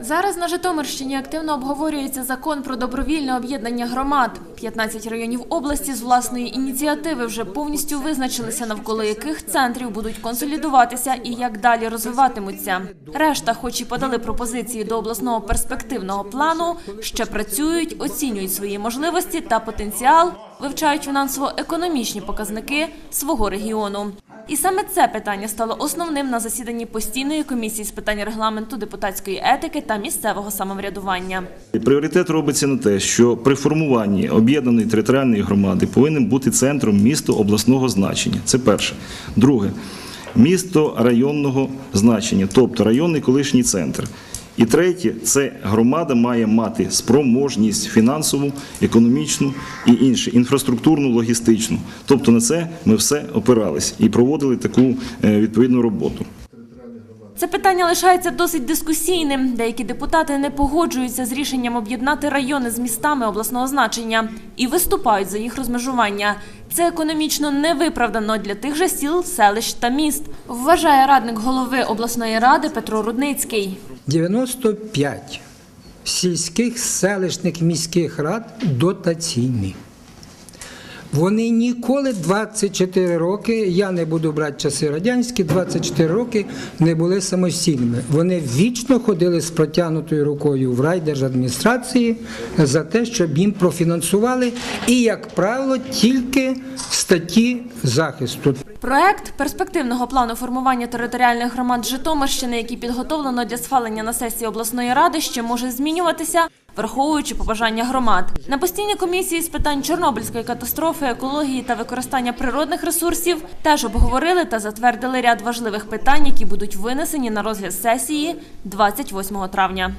Зараз на Житомирщині активно обговорюється закон про добровільне об'єднання громад. 15 районів області з власної ініціативи вже повністю визначилися, навколо яких центрів будуть консолідуватися і як далі розвиватимуться. Решта, хоч і подали пропозиції до обласного перспективного плану, ще працюють, оцінюють свої можливості та потенціал, вивчають фінансово-економічні показники свого регіону. І саме це питання стало основним на засіданні постійної комісії з питань регламенту, депутатської етики та місцевого самоврядування. Пріоритет робиться на те, що при формуванні об'єднаної територіальної громади повинен бути центром місто обласного значення. Це перше. Друге місто районного значення, тобто районний колишній центр. І третє, це громада має мати спроможність фінансову, економічну і інше, інфраструктурну, логістичну. Тобто на це ми все опирались і проводили таку е, відповідну роботу. Це питання лишається досить дискусійним. Деякі депутати не погоджуються з рішенням об'єднати райони з містами обласного значення і виступають за їх розмежування. Це економічно невиправдано для тих же сіл, селищ та міст, вважає радник голови обласної ради Петро Рудницький. 95 сільських селищних міських рад дотаційні. Вони ніколи 24 роки, я не буду брати часи радянські, 24 роки не були самостійними. Вони вічно ходили з протягнутою рукою в райдержадміністрації за те, щоб їм профінансували і, як правило, тільки статті захисту. Проект перспективного плану формування територіальних громад Житомирщини, який підготовлено для схвалення на сесії обласної ради, ще може змінюватися, враховуючи побажання громад. На постійній комісії з питань Чорнобильської катастрофи, екології та використання природних ресурсів теж обговорили та затвердили ряд важливих питань, які будуть винесені на розгляд сесії 28 травня.